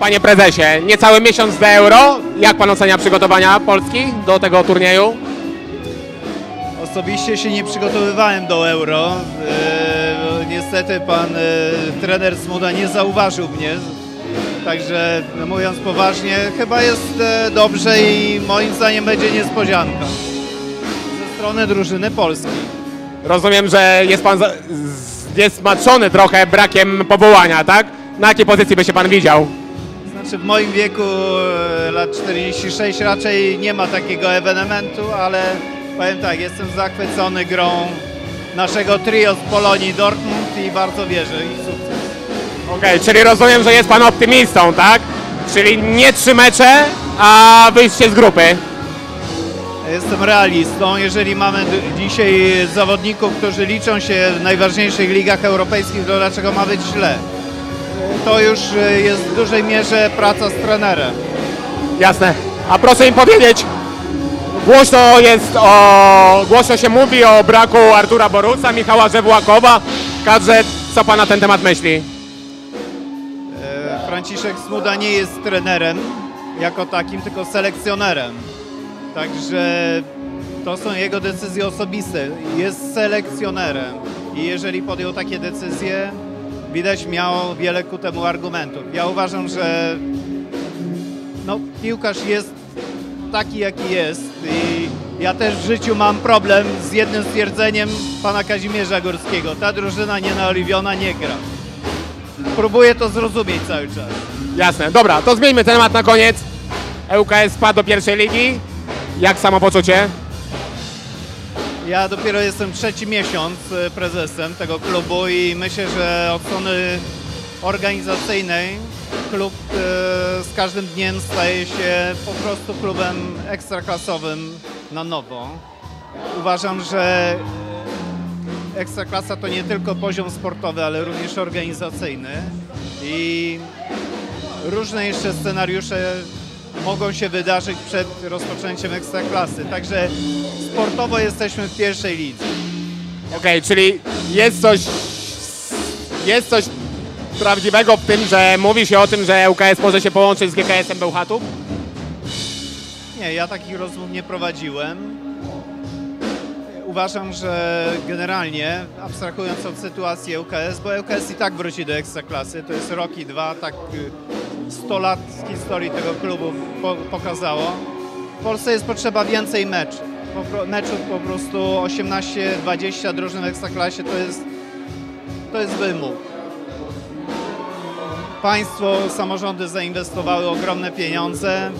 Panie prezesie, niecały miesiąc do Euro. Jak pan ocenia przygotowania Polski do tego turnieju? Osobiście się nie przygotowywałem do euro. E, niestety pan e, trener Smuda nie zauważył mnie. Także no, mówiąc poważnie, chyba jest e, dobrze i moim zdaniem będzie niespodzianka ze strony drużyny polskiej. Rozumiem, że jest pan zniesmaczony trochę brakiem powołania, tak? Na jakiej pozycji by się pan widział? Znaczy w moim wieku, e, lat 46, raczej nie ma takiego ewenementu, ale powiem tak, jestem zachwycony grą naszego trio z Polonii Dortmund i bardzo wierzę w ich sukces. Okej, czyli rozumiem, że jest pan optymistą, tak? Czyli nie trzy mecze, a wyjście z grupy. Jestem realistą. Jeżeli mamy dzisiaj zawodników, którzy liczą się w najważniejszych ligach europejskich, to dlaczego ma być źle? To już e, jest w dużej mierze praca z trenerem. Jasne. A proszę mi powiedzieć, głośno jest o, głośno się mówi o braku Artura Boruca, Michała Żewłakowa. Kadrze, co pan na ten temat myśli? E, Franciszek Smuda nie jest trenerem jako takim, tylko selekcjonerem. Także to są jego decyzje osobiste. Jest selekcjonerem i jeżeli podjął takie decyzje, widać miał wiele ku temu argumentów. Ja uważam, że no, piłkarz jest taki, jaki jest i ja też w życiu mam problem z jednym stwierdzeniem pana Kazimierza Górskiego. Ta drużyna nienaoliwiona nie gra. Próbuję to zrozumieć cały czas. Jasne. Dobra, to zmieńmy temat na koniec. ŁKS spadł do pierwszej ligi. Jak samopoczucie? Ja dopiero jestem trzeci miesiąc e, prezesem tego klubu i myślę, że od strony organizacyjnej klub e, z każdym dniem staje się po prostu klubem ekstraklasowym na nowo. Uważam, że ekstraklasa to nie tylko poziom sportowy, ale również organizacyjny i różne jeszcze scenariusze mogą się wydarzyć przed rozpoczęciem ekstraklasy. Także sportowo jesteśmy w pierwszej lidze. Okej, czyli jest coś, jest coś prawdziwego w tym, że mówi się o tym, że ŁKS może się połączyć z GKS-em Bełchatów? Nie, ja takich rozmów nie prowadziłem. Uważam, że generalnie, abstrahując od sytuacji ŁKS, bo ŁKS i tak wróci do Ekstraklasy, to jest rok i dwa, tak y, 100 lat historii tego klubu po, pokazało. W Polsce jest potrzeba więcej meczów. Meczów po prostu 18-20 drużyn w Ekstraklasie to jest, to jest wymóg. Państwo, samorządy zainwestowały ogromne pieniądze.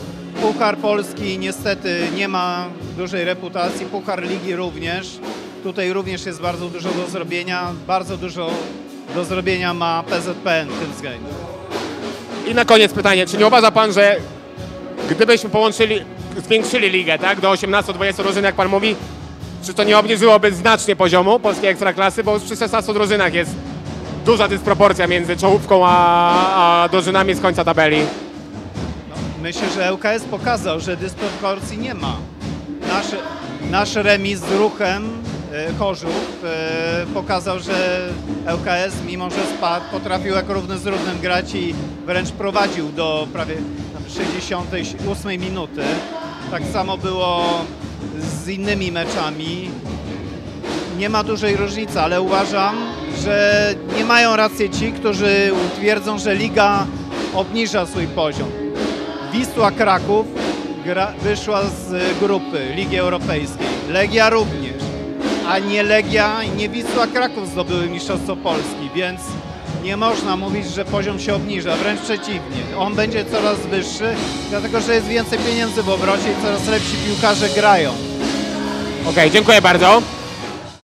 Puchar Polski niestety nie ma dużej reputacji, Puchar Ligi również. Tutaj również jest bardzo dużo do zrobienia. Bardzo dużo do zrobienia ma PZPN w tym względzie. I na koniec pytanie, czy nie uważa pan, że gdybyśmy połączyli, zwiększyli ligę, tak, do 18-20 drużyn, jak pan mówi, czy to nie obniżyłoby znacznie poziomu polskiej ekstraklasy, bo już przy 16 drużynach jest duża dysproporcja między czołówką a, a drużynami z końca tabeli. Myślę, że ŁKS pokazał, że dysproporcji nie ma. Nasz, nasz remis z ruchem Chorzów e, pokazał, że ŁKS, mimo że spadł, potrafił jak równy z równym grać i wręcz prowadził do prawie tam 68 minuty. Tak samo było z innymi meczami. Nie ma dużej różnicy, ale uważam, że nie mają racji ci, którzy twierdzą, że liga obniża swój poziom. Wisła Kraków gra, wyszła z grupy Ligi Europejskiej. Legia również. A nie Legia i nie Wisła Kraków zdobyły Mistrzostwo Polski, więc nie można mówić, że poziom się obniża. Wręcz przeciwnie. On będzie coraz wyższy, dlatego że jest więcej pieniędzy w obrocie i coraz lepsi piłkarze grają. Okej, dziękuję bardzo.